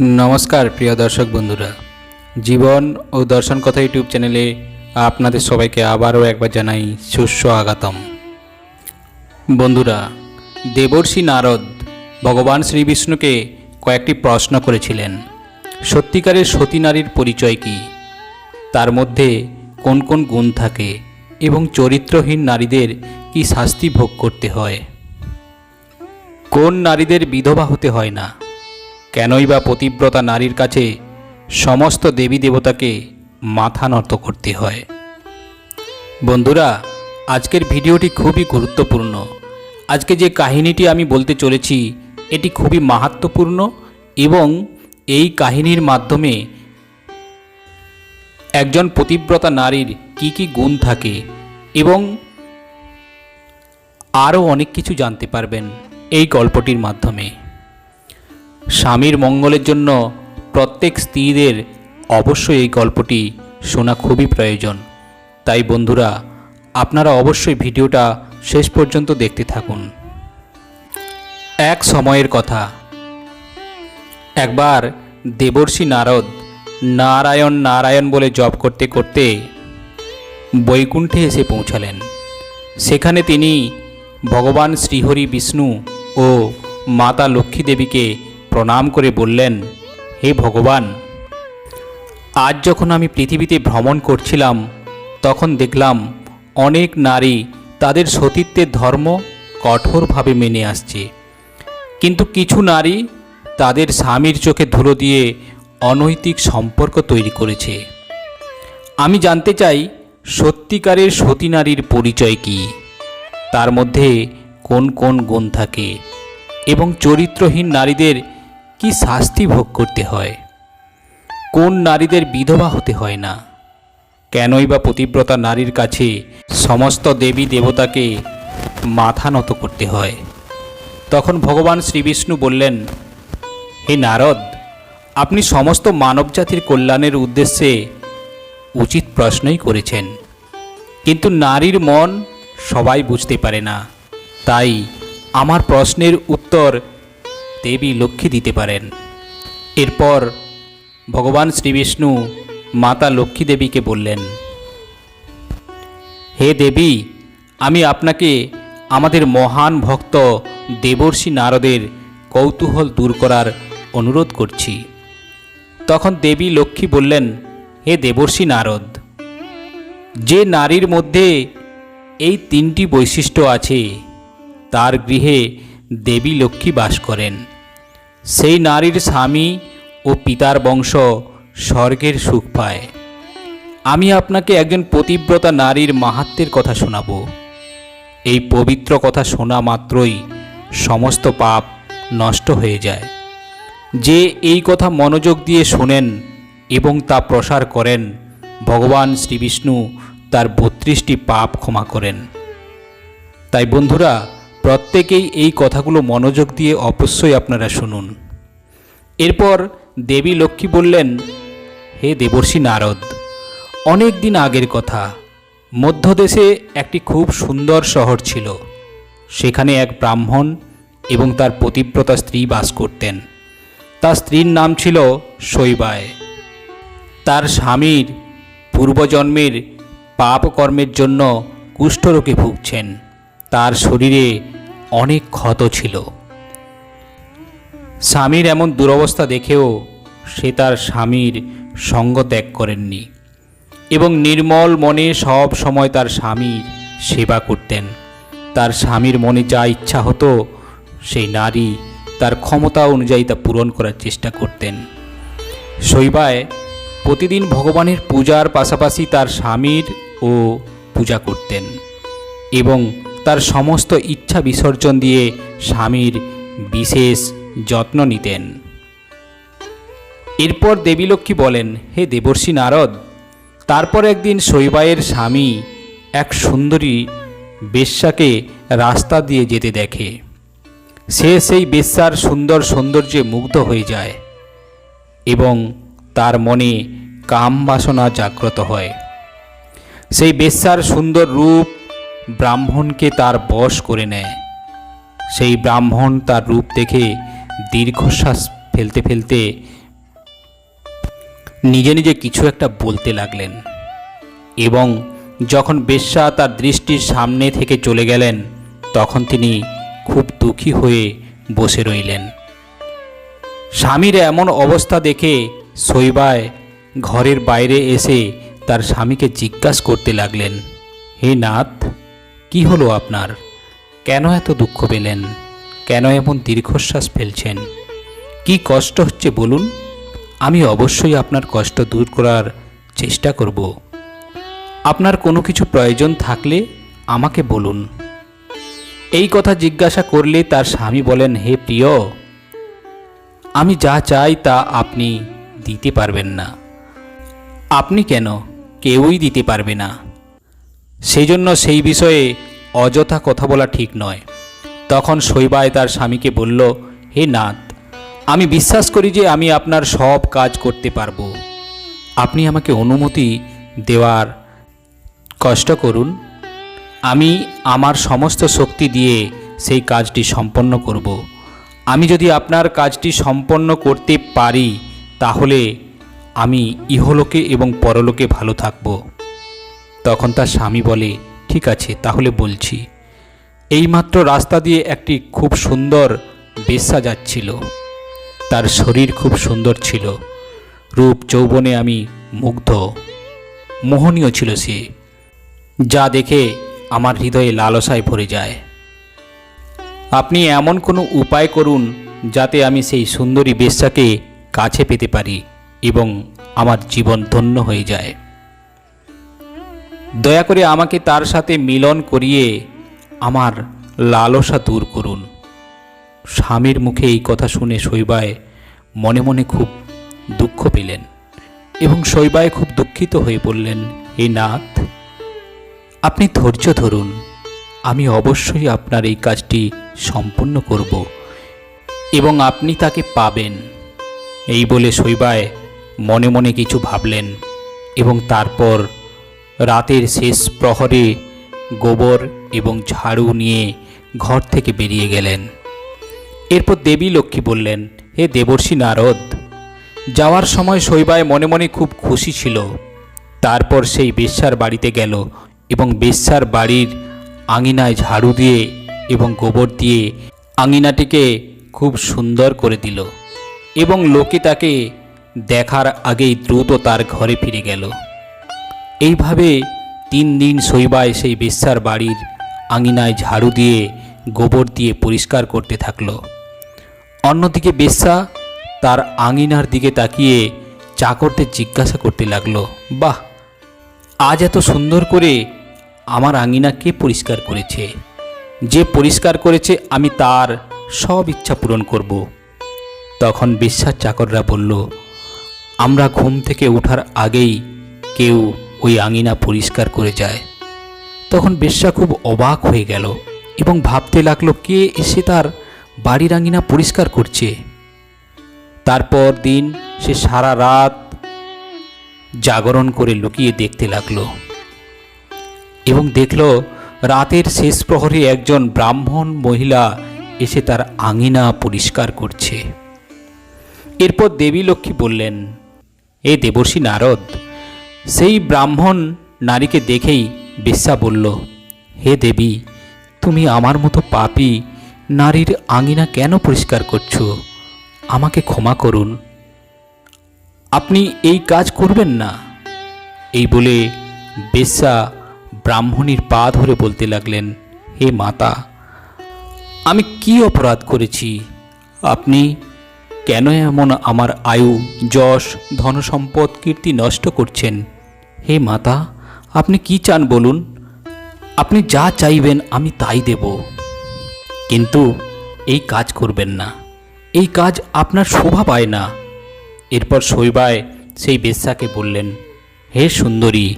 নমস্কার, প্রিয় দর্শক বন্ধুরা। জীবন ও দর্শন কথা ইউটিউব চ্যানেলে আপনাদের সবাইকে আবারও একবার জানাই সুস্বাগতম। বন্ধুরা, দেবর্ষি নারদ ভগবান শ্রীবিষ্ণুকে কয়েকটি প্রশ্ন করেছিলেন। সত্যিকারের সতী নারীর পরিচয় কী? তার মধ্যে কোন কোন গুণ থাকে এবং চরিত্রহীন নারীদের কি শাস্তি ভোগ করতে হয়? কোন নারীদের বিধবা হতে হয় না? কেনই বা পতিব্রতা নারীর কাছে সমস্ত দেবী দেবতাকে মাথা নত করতে হয়। বন্ধুরা, আজকের ভিডিওটি খুবই গুরুত্বপূর্ণ। আজকে যে কাহিনীটি আমি বলতে চলেছি, এটি খুবই মাহাত্মপূর্ণ এবং এই কাহিনীর মাধ্যমে একজন পতিব্রতা নারীর কি কি গুণ থাকে এবং আরও অনেক কিছু জানতে পারবেন এই গল্পটির মাধ্যমে। স্বামীর মঙ্গলের জন্য প্রত্যেক স্ত্রীদের অবশ্যই এই গল্পটি শোনা খুবই প্রয়োজন। তাই বন্ধুরা, আপনারা অবশ্যই ভিডিওটা শেষ পর্যন্ত দেখতে থাকুন। এক সময়ের কথা। একবার দেবর্ষি নারদ নারায়ণ নারায়ণ বলে জপ করতে করতে বৈকুণ্ঠে এসে পৌঁছালেন। সেখানে তিনি ভগবান শ্রীহরি বিষ্ণু ও মাতা লক্ষ্মী দেবীকে প্রণাম করে বললেন, হে ভগবান, আজ যখন আমি পৃথিবীতে ভ্রমণ করছিলাম, তখন দেখলাম অনেক নারী তাদের সতীত্বের ধর্ম কঠোরভাবে মেনে আসছে। কিন্তু কিছু নারী তাদের স্বামীর চোখে ধুলো দিয়ে অনৈতিক সম্পর্ক তৈরি করেছে। আমি জানতে চাই, সত্যিকারের সতী নারীর পরিচয় কী? তার মধ্যে কোন কোন গুণ থাকে? এবং চরিত্রহীন নারীদের কি শাস্তি ভোগ করতে হয়? কোন নারীদের বিধবা হতে হয় না? কেনই বা পতিব্রতা নারীর কাছে সমস্ত দেবী দেবতাকে মাথা নত করতে হয়? তখন ভগবান শ্রীবিষ্ণু বললেন, হে নারদ, আপনি সমস্ত মানবজাতির কল্যাণের উদ্দেশ্যে উচিত প্রশ্নই করেছেন। কিন্তু নারীর মন সবাই বুঝতে পারে না। তাই আমার প্রশ্নের উত্তর দেবী লক্ষ্মী দিতে পারেন। এরপর ভগবান শ্রীবিষ্ণু মাতা লক্ষ্মী দেবীকে বললেন, হে দেবী, আমি আপনাকে আমাদের মহান ভক্ত দেবর্ষি নারদের কৌতূহল দূর করার অনুরোধ করছি। তখন দেবী লক্ষ্মী বললেন, হে দেবর্ষি নারদ, যে নারীর মধ্যে এই তিনটি বৈশিষ্ট্য আছে, তার গৃহে দেবী লক্ষ্মী বাস করেন। সেই নারীর স্বামী ও পিতার বংশ স্বর্গের সুখ পায়। আমি আপনাকে একজন পতিব্রতা নারীর মাহাত্মের কথা শোনাব। এই পবিত্র কথা শোনা মাত্রই সমস্ত পাপ নষ্ট হয়ে যায়। যে এই কথা মনোযোগ দিয়ে শোনেন এবং তা প্রসার করেন, ভগবান শ্রীবিষ্ণু তার বত্রিশটি পাপ ক্ষমা করেন। তাই বন্ধুরা প্রত্যেকেই এই কথাগুলো মনোযোগ দিয়ে অবশ্যই আপনারা শুনুন। এরপর দেবী লক্ষ্মী বললেন, হে দেবর্ষি নারদ, অনেক দিন আগের কথা। মধ্যদেশে একটি খুব সুন্দর শহর ছিল। সেখানে এক ব্রাহ্মণ এবং তার পতিব্রতা স্ত্রী বাস করতেন। তার স্ত্রীর নাম ছিল শৈবায়। তার স্বামীর পূর্বজন্মের পাপকর্মের জন্য কুষ্ঠরোগে ভুগছেন। তার শরীরে অনেক ক্ষত ছিল। স্বামীর এমন দুরবস্থা দেখেও সে তার স্বামীর সঙ্গ ত্যাগ করেননি এবং নির্মল মনে সব সময় তার স্বামীর সেবা করতেন। তার স্বামীর মনে যা ইচ্ছা হতো, সেই নারী তার ক্ষমতা অনুযায়ী তা পূরণ করার চেষ্টা করতেন। শৈবায় প্রতিদিন ভগবানের পূজার পাশাপাশি তার স্বামীর ও পূজা করতেন এবং তার সমস্ত ইচ্ছা বিসর্জন দিয়ে স্বামীর বিশেষ যত্ন নিতেন। এরপর দেবীলক্ষ্মী বলেন, হে দেবর্ষী নারদ, তারপর একদিন শৈবায়ের স্বামী এক সুন্দরী বেশ্যাকে রাস্তা দিয়ে যেতে দেখে। সে সেই বেশ্যার সুন্দর সৌন্দর্যে মুগ্ধ হয়ে যায় এবং তার মনে কাম বাসনা জাগ্রত হয়। সেই বেশ্যার সুন্দর রূপ ব্রাহ্মণকে তার বশ করে নেয়। সেই ব্রাহ্মণ তার রূপ দেখে দীর্ঘশ্বাস ফেলতে ফেলতে নিজে নিজে কিছু একটা বলতে লাগলেন এবং যখন বেশ্যা তার দৃষ্টির সামনে থেকে চলে গেলেন, তখন তিনি খুব দুঃখী হয়ে বসে রইলেন। স্বামীর এমন অবস্থা দেখে শৈবায় ঘরের বাইরে এসে তার স্বামীকে জিজ্ঞাসা করতে লাগলেন, হে নাথ কি হলো আপনার? কেন এত দুঃখ পেলেন? কেন এমন দীর্ঘশ্বাস ফেলছেন? কি কষ্ট হচ্ছে বলুন? আমি অবশ্যই আপনার কষ্ট দূর করার চেষ্টা করব। আপনার কোনো কিছু প্রয়োজন থাকলে আমাকে বলুন। এই কথা জিজ্ঞাসা করলে তার স্বামী বলেন, হে প্রিয়, আমি যা চাই তা আপনি দিতে পারবেন না। আপনি কেন? কেউই দিতে পারবে না। সেই জন্য সেই বিষয়ে অযথা কথা বলা ঠিক নয়। তখন শৈবায় তার স্বামীকে বলল, হে নাথ আমি বিশ্বাস করি যে আমি আপনার সব কাজ করতে পারব। আপনি আমাকে অনুমতি দেওয়ার কষ্ট করুন। আমি আমার সমস্ত শক্তি দিয়ে সেই কাজটি সম্পন্ন করব। আমি যদি আপনার কাজটি সম্পন্ন করতে পারি, তাহলে আমি ইহলোকে এবং পরলোকে ভালো থাকব। তখন তার স্বামী বলে, ঠিক আছে, তাহলে বলছি। এইমাত্র রাস্তা দিয়ে একটি খুব সুন্দর বেশ্যা যাচ্ছিল। তার শরীর খুব সুন্দর ছিল। রূপ যৌবনে আমি মুগ্ধ। মোহনীয় ছিল সে। যা দেখে আমার হৃদয়ে লালসায় ভরে যায়। আপনি এমন কোনো উপায় করুন যাতে আমি সেই সুন্দরী বেশ্যাকে কাছে পেতে পারি এবং আমার জীবন ধন্য হয়ে যায়। দয়া করে আমাকে তার সাথে মিলন করিয়ে আমার লালসা দূর করুন। স্বামীর মুখে এই কথা শুনে শৈবায় মনে মনে খুব দুঃখ পেলেন এবং শৈবায় খুব দুঃখিত হয়ে পড়লেন হে নাথ, আপনি ধৈর্য ধরুন। আমি অবশ্যই আপনার এই কাজটি সম্পূর্ণ করব এবং আপনি তাকে পাবেন। এই বলে শৈবায় মনে মনে কিছু ভাবলেন এবং তারপর রাতের শেষ প্রহরে গোবর এবং ঝাড়ু নিয়ে ঘর থেকে বেরিয়ে গেলেন। এরপর দেবী লক্ষ্মী বললেন, হে দেবর্ষী নারদ, যাওয়ার সময় শৈবায় মনে মনে খুব খুশি ছিল। তারপর সেই বেশ্যার বাড়িতে গেল এবং বেশ্যার বাড়ির আঙিনায় ঝাড়ু দিয়ে এবং গোবর দিয়ে আঙিনাটিকে খুব সুন্দর করে দিল এবং লোকে তাকে দেখার আগেই দ্রুত তার ঘরে ফিরে গেল। এইভাবে তিন দিন শৈবায় সেই বেশ্যার বাড়ির আঙিনায় ঝাড়ু দিয়ে গোবর দিয়ে পরিষ্কার করতে থাকল। অন্যদিকে বেশ্যা তার আঙিনার দিকে তাকিয়ে চাকরদের জিজ্ঞাসা করতে লাগল, বাহ, আজ এত সুন্দর করে আমার আঙিনা কে পরিষ্কার করেছে? যে পরিষ্কার করেছে আমি তার সব ইচ্ছা পূরণ করব। তখন বিশ্বাস চাকররা বলল, আমরা ঘুম থেকে ওঠার আগেই কেউ ওই আঙিনা পরিষ্কার করে যায়। তখন বেশ্যা খুব অবাক হয়ে গেল এবং ভাবতে লাগল, কে এসে তার বাড়ির আঙিনা পরিষ্কার করছে? তারপর দিন সে সারা রাত জাগরণ করে লুকিয়ে দেখতে লাগল এবং দেখল, রাতের শেষ প্রহরে একজন ব্রাহ্মণ মহিলা এসে তার আঙিনা পরিষ্কার করছে। এরপর দেবী লক্ষ্মী বললেন, এ দেবর্ষী নারদ সেই ব্রাহ্মণ নারীকে দেখেই বেশ্যা বলল, হে দেবী, তুমি আমার মতো পাপী নারীর আঙিনা কেন পরিষ্কার করছ? আমাকে ক্ষমা করুন। আপনি এই কাজ করবেন না? এই বলে বেশ্যা ব্রাহ্মণীর পা ধরে বলতে লাগলেন, হে মাতা, আমি কি অপরাধ করেছি? আপনি কেন এমন আমার আয়ু, যশ, ধনসম্পদ, কীর্তি নষ্ট করছেন? হে মাতা, আপনি কি চান বলুন? আপনি যা চাইবেন আমি তাই দেব। কিন্তু এই কাজ করবেন না। এই কাজ আপনার শোভা পায় না। এরপর শৈবায় সেই বেশ্যাকে বললেন, হে সুন্দরী,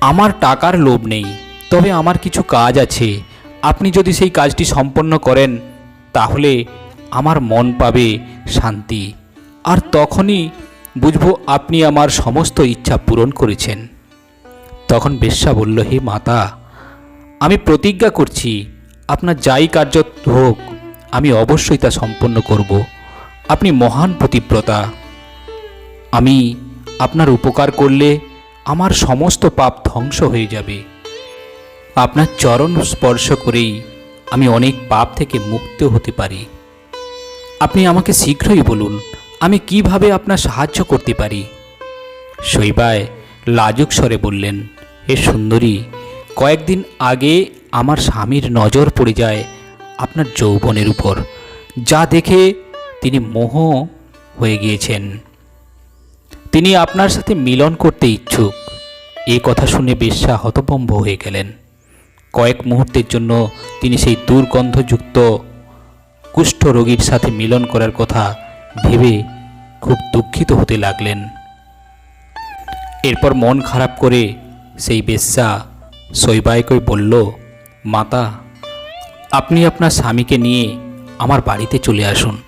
আমার টাকার লোভ নেই, তবে আমার কিছু কাজ আছে। আপনি যদি সেই কাজটি সম্পন্ন করেন, তাহলে আমার মন পাবে শান্তি। আর তখনই বুঝব আপনি আমার সমস্ত ইচ্ছা পূরণ করেছেন। তখন বেশ্যা বলল, হে মাতা, আমি প্রতিজ্ঞা করছি, আপনার যাই কার্য হোক, আমি অবশ্যই তা সম্পন্ন করব। আপনি মহান প্রতিব্রতা। আমি আপনার উপকার করলে আমার সমস্ত পাপ ধ্বংস হয়ে যাবে। আপনার চরণ স্পর্শ করেই আমি অনেক পাপ থেকে মুক্ত হতে পারি। আপনি আমাকে শীঘ্রই বলুন আমি কীভাবে আপনার সাহায্য করতে পারি? শৈবায় লাজুক স্বরে বললেন, হে সুন্দরী, কয়েকদিন আগে আমার স্বামীর নজর পড়ে যায় আপনার যৌবনের উপর। যা দেখে তিনি মোহ হয়ে গিয়েছেন। তিনি আপনার সাথে মিলন করতে ইচ্ছুক। এই কথা শুনে বেশ্যা হতভম্ব হয়ে গেলেন। কয়েক মুহূর্তের জন্য তিনি সেই দুর্গন্ধযুক্ত কুষ্ঠ রোগীর সাথে মিলন করার কথা ভেবে খুব দুঃখিত হতে লাগলেন। এরপর মন খারাপ করে সেই বেশ্যা শৈবায়কই বলল, মাতা, আপনি আপনার স্বামীকে নিয়ে আমার বাড়িতে চলে আসুন।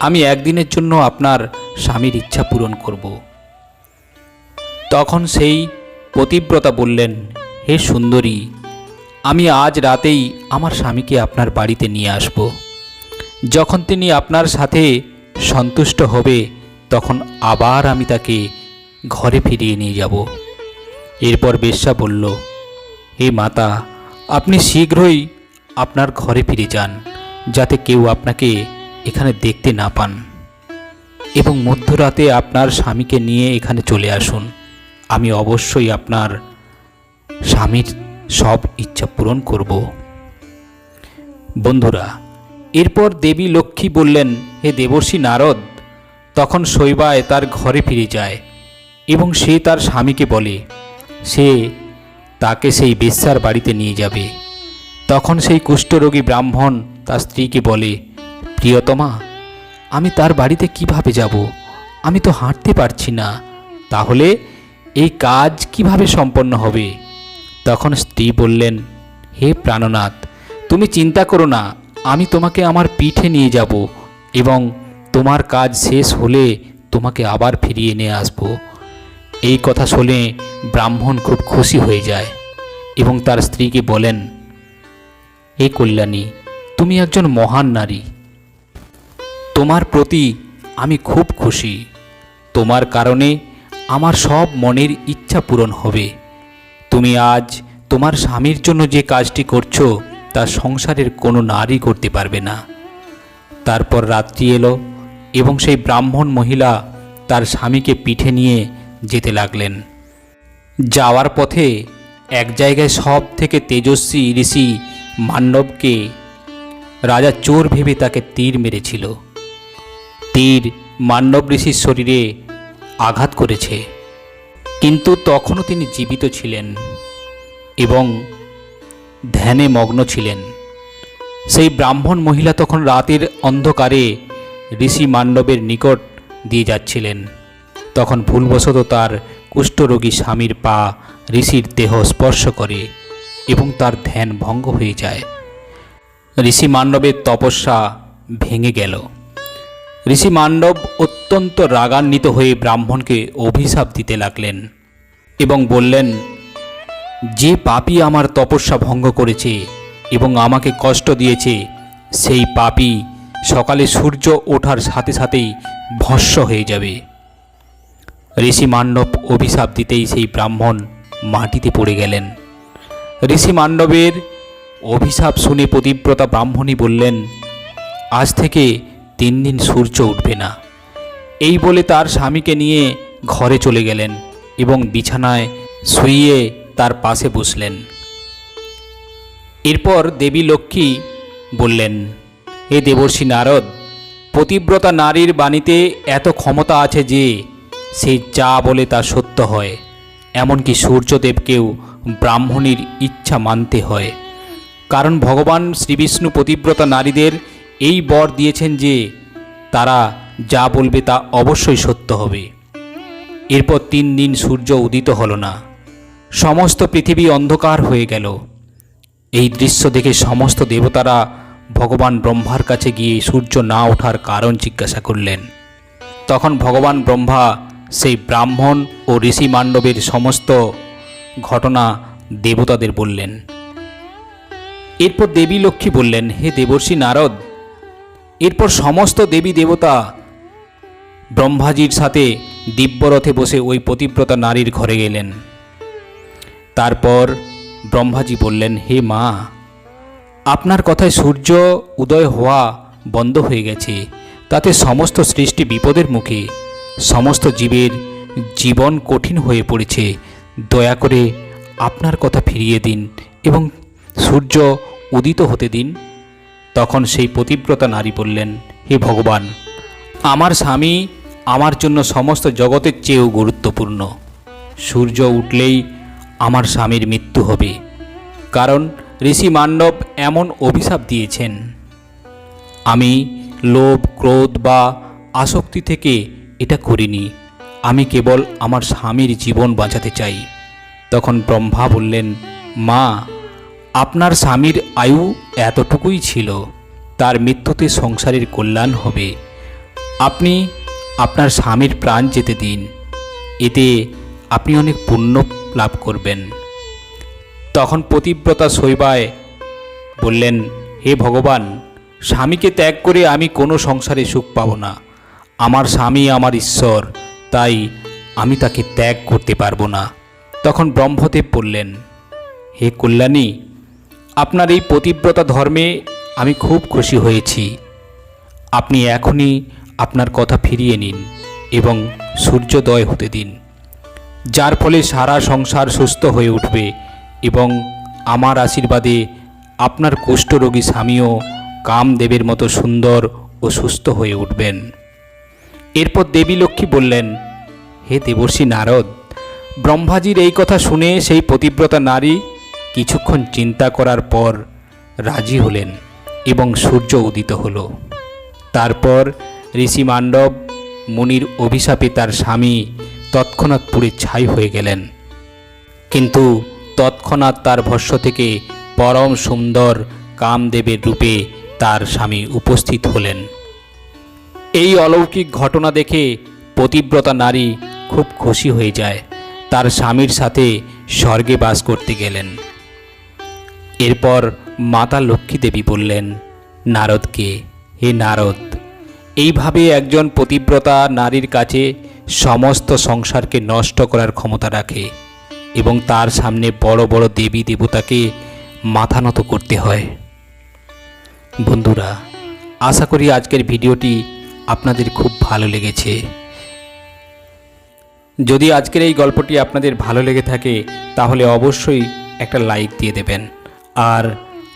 আমি একদিনের জন্য আপনার স্বামীর ইচ্ছা পূরণ করব। তখন সেই পতিব্রতা বললেন, হে সুন্দরী, আমি আজ রাতেই আমার স্বামীকে আপনার বাড়িতে নিয়ে আসব। যখন তিনি আপনার সাথে সন্তুষ্ট হবে, তখন আবার আমি তাকে ঘরে ফিরিয়ে নিয়ে যাব। এরপর বেশ্যা বলল, হে মাতা, আপনি শীঘ্রই আপনার ঘরে ফিরে যান, যাতে কেউ আপনাকে এখানে দেখতে না পান। এবং মধ্যরাতে আপনার স্বামীকে নিয়ে এখানে চলে আসুন। আমি অবশ্যই আপনার স্বামীর সব ইচ্ছা পূরণ করব। বন্ধুরা এরপর দেবী লক্ষ্মী বললেন, হে দেবর্ষী নারদ, তখন শৈবায় তার ঘরে ফিরে যায় এবং সে তার স্বামীকে বলে, সে তাকে সেই বেশ্যার বাড়িতে নিয়ে যাবে। তখন সেই কুষ্ঠরোগী ব্রাহ্মণ তার স্ত্রীকে বলে, প্রিয়তমা, আমি তার বাড়িতে কীভাবে যাব? আমি তো হাঁটতে পারছি না। তাহলে এই কাজ কীভাবে সম্পন্ন হবে? তখন স্ত্রী বললেন, হে প্রাণনাথ, তুমি চিন্তা করো না। আমি তোমাকে আমার পিঠে নিয়ে যাব এবং তোমার কাজ শেষ হলে তোমাকে আবার ফিরিয়ে নিয়ে আসব। এই কথা শুনে ব্রাহ্মণ খুব খুশি হয়ে যায় এবং তার স্ত্রীকে বলেন, এ কল্যাণী, তুমি একজন মহান নারী। তোমার প্রতি আমি খুব খুশি। তোমার কারণে আমার সব মনের ইচ্ছা পূরণ হবে। তুমি আজ তোমার স্বামীর জন্য যে কাজটি করছ তা সংসারের কোনো নারী করতে পারবে না। তারপর রাত্রি এলো এবং সেই ব্রাহ্মণ মহিলা তার স্বামীকে পিঠে নিয়ে যেতে লাগলেন। যাওয়ার পথে এক জায়গায় সব থেকে তেজস্বী ঋষি মান্ডবকে রাজা চোর ভেবে তাকে তীর মেরেছিল। তীর মান্ডব ঋষির শরীরে আঘাত করেছে। কিন্তু তখনও তিনি জীবিত ছিলেন এবং ধ্যানে মগ্ন ছিলেন। সেই ব্রাহ্মণ মহিলা তখন রাতের অন্ধকারে ঋষি মান্ডবের নিকট দিয়ে যাচ্ছিলেন। তখন ভুলবশত তার কুষ্ঠরোগী স্বামীর পা ঋষির দেহ স্পর্শ করে এবং তার ধ্যান ভঙ্গ হয়ে যায়। ঋষি মান্ডবের তপস্যা ভেঙে গেল। ঋষি মান্ডব অত্যন্ত রাগান্বিত হয়ে ব্রাহ্মণকে অভিশাপ দিতে লাগলেন এবং বললেন যে পাপী আমার তপস্যা ভঙ্গ করেছে এবং আমাকে কষ্ট দিয়েছে, সেই পাপী সকালে সূর্য ওঠার সাথে সাথেই ভস্য হয়ে যাবে। ঋষি মান্ডব অভিশাপ দিতেই সেই ব্রাহ্মণ মাটিতে পড়ে গেলেন। ঋষি মান্ডবের অভিশাপ শুনে পতিব্রতা ব্রাহ্মণী বললেন, আজ থেকে তিন দিন সূর্য উঠবে না। এই বলে তার স্বামীকে নিয়ে ঘরে চলে গেলেন এবং বিছানায় শুইয়ে তার পাশে বসলেন। এরপর দেবী লক্ষ্মী বললেন, হে দেবর্ষী নারদ, পতিব্রতা নারীর বাণীতে এত ক্ষমতা আছে যে সে যা বলে তা সত্য হয়। এমনকি সূর্যদেবকেও ব্রাহ্মণীর ইচ্ছা মানতে হয়। কারণ ভগবান শ্রীবিষ্ণু পতিব্রতা নারীদের এই বর দিয়েছেন যে তারা যা বলবে তা অবশ্যই সত্য হবে। এরপর তিন দিন সূর্য উদিত হলো না। সমস্ত পৃথিবী অন্ধকার হয়ে গেল। এই দৃশ্য দেখে সমস্ত দেবতারা ভগবান ব্রহ্মার কাছে গিয়ে সূর্য না ওঠার কারণ জিজ্ঞাসা করলেন। তখন ভগবান ব্রহ্মা সেই ব্রাহ্মণ ও ঋষি মান্ডবের সমস্ত ঘটনা দেবতাদের বললেন। এরপর দেবী লক্ষ্মী বললেন, হে দেবর্ষী নারদ, এরপর সমস্ত দেবী দেবতা ব্রহ্মাজির সাথে দিব্যরথে বসে ওই পতিব্রতা নারীর ঘরে গেলেন। তারপর ব্রহ্মাজি বললেন, হে মা, আপনার কথায় সূর্য উদয় হওয়া বন্ধ হয়ে গেছে। তাতে সমস্ত সৃষ্টি বিপদের মুখে, সমস্ত জীবের জীবন কঠিন হয়ে পড়েছে। দয়া করে আপনার কথা ফিরিয়ে দিন এবং সূর্য উদিত হতে দিন। তখন সেই পতিব্রতা নারী বললেন, হে ভগবান, আমার স্বামী আমার জন্য সমস্ত জগতের চেয়েও গুরুত্বপূর্ণ। সূর্য উঠলেই আমার স্বামীর মৃত্যু হবে। কারণ ঋষি মান্ডব এমন অভিশাপ দিয়েছেন। আমি লোভ, ক্রোধ বা আসক্তি থেকে এটা করিনি। আমি কেবল আমার স্বামীর জীবন বাঁচাতে চাই। তখন ব্রহ্মা বললেন, মা, আপনার স্বামীর আয়ু এতটুকুই ছিল। তার মৃত্যুতে সংসারের কল্যাণ হবে। আপনি আপনার স্বামীর প্রাণ যেতে দিন। এতে আপনি অনেক পুণ্য লাভ করবেন। তখন পতিব্রতা শৈবায় বললেন, হে ভগবান, স্বামীকে ত্যাগ করে আমি কোনো সংসারে সুখ পাব না। আমার স্বামী আমার ঈশ্বর, তাই আমি তাকে ত্যাগ করতে পারব না। তখন ব্রহ্মদেব বললেন, হে কল্যাণী, আপনার এই পতিব্রতা ধর্মে আমি খুব খুশি হয়েছি। আপনি এখনই আপনার কথা ফিরিয়ে নিন এবং সূর্যোদয় হতে দিন। যার ফলে সারা সংসার সুস্থ হয়ে উঠবে এবং আমার আশীর্বাদে আপনার কুষ্ঠরোগী স্বামীও কামদেবের মতো সুন্দর ও সুস্থ হয়ে উঠবেন। এরপর দেবী লক্ষ্মী বললেন, হে দেবর্ষী নারদ, ব্রহ্মাজির এই কথা শুনে সেই পতিব্রতা নারী কিছুক্ষণ চিন্তা করার পর রাজি হলেন এবং সূর্য উদিত হল। তারপর ঋষি মান্ডব মুনির অভিশাপে তার স্বামী তৎক্ষণাৎ পুড়ে ছাই হয়ে গেলেন। কিন্তু তৎক্ষণাৎ তার ভস্য থেকে পরম সুন্দর কামদেবের রূপে তার স্বামী উপস্থিত হলেন। এই অলৌকিক ঘটনা দেখে পতিব্রতা নারী খুব খুশি হয়ে যায়। তার স্বামীর সাথে স্বর্গে বাস করতে গেলেন। এরপর মাতা লক্ষ্মী দেবী বললেন, নারদকে, হে নারদ, এইভাবে একজন পতিব্রতা নারীর কাছে সমস্ত সংসারকে নষ্ট করার ক্ষমতা রাখে এবং তার সামনে বড় বড় দেবী দেবতাকে মাথা নত করতে হয়। বন্ধুরা, আশা করি আজকের ভিডিওটি আপনাদের খুব ভালো লেগেছে। যদি আজকের এই গল্পটি আপনাদের ভালো লেগে থাকে, তাহলে অবশ্যই একটা লাইক দিয়ে দেবেন। আর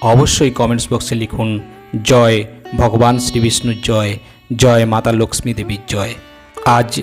অবশ্যই কমেন্টস বক্সে লিখুন, জয় ভগবান শ্রী বিষ্ণুর জয় জয় মাতা লক্ষ্মী দেবীর জয়। আজ